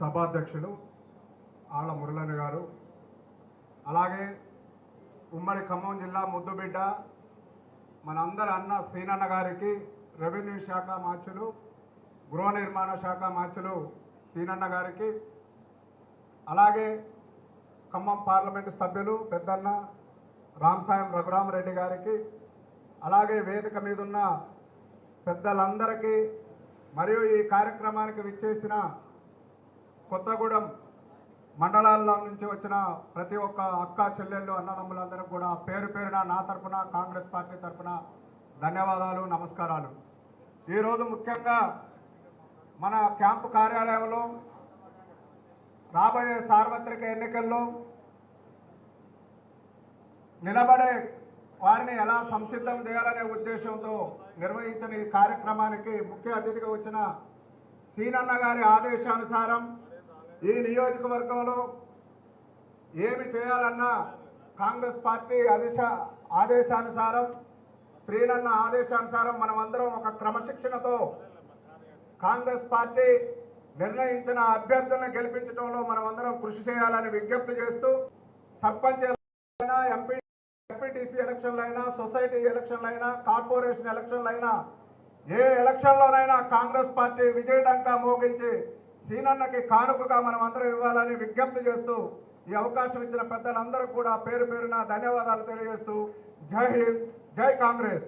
సభాధ్యక్షులు ఆళ్ళ మురళన్న గారు. అలాగే ఉమ్మడి ఖమ్మం జిల్లా ముద్దుబిడ్డ మనందరి అన్న సీనన్న గారికి రెవెన్యూ శాఖ మార్చులు గృహ నిర్మాణ శాఖ మార్చులు సీనన్న గారికి అలాగే ఖమ్మం పార్లమెంటు సభ్యులు పెద్దన్న రామసాయం రఘురామరెడ్డి గారికి అలాగే వేదిక మీద ఉన్న పెద్దలందరికీ మరియు ఈ కార్యక్రమానికి విచ్చేసిన కొత్తగూడెం మండలాల్లో నుంచి వచ్చిన ప్రతి ఒక్క అక్క చెల్లెళ్ళు అన్నదమ్ములందరూ కూడా పేరు పేరున నా తరపున కాంగ్రెస్ పార్టీ తరపున ధన్యవాదాలు నమస్కారాలు. ఈరోజు ముఖ్యంగా మన క్యాంపు కార్యాలయంలో రాబోయే సార్వత్రిక ఎన్నికల్లో నిలబడే వారిని ఎలా సంసిద్ధం చేయాలనే ఉద్దేశంతో నిర్వహించిన ఈ కార్యక్రమానికి ముఖ్య అతిథిగా వచ్చిన సీనన్న గారి ఆదేశానుసారం ఈ నియోజకవర్గంలో ఏమి చేయాలన్నా కాంగ్రెస్ పార్టీ ఆదేశ ఆదేశానుసారం శ్రీనన్న ఆదేశానుసారం మనమందరం ఒక క్రమశిక్షణతో కాంగ్రెస్ పార్టీ నిర్ణయించిన అభ్యర్థులను గెలిపించడంలో మనమందరం కృషి చేయాలని విజ్ఞప్తి చేస్తూ సర్పంచ్ అయినా ఎంపీ ఎంపీటీసీ ఎలక్షన్లు అయినా సొసైటీ ఎలక్షన్లు అయినా కార్పొరేషన్ ఎలక్షన్లు అయినా ఏ ఎలక్షన్లోనైనా కాంగ్రెస్ పార్టీ విజయడంకా మోగించి సీనన్నకి కానుకగా మనం అందరం ఇవ్వాలని విజ్ఞప్తి చేస్తూ ఈ అవకాశం ఇచ్చిన పెద్దలందరూ కూడా పేరు పేరున ధన్యవాదాలు తెలియజేస్తూ జై హింద్ జై కాంగ్రెస్.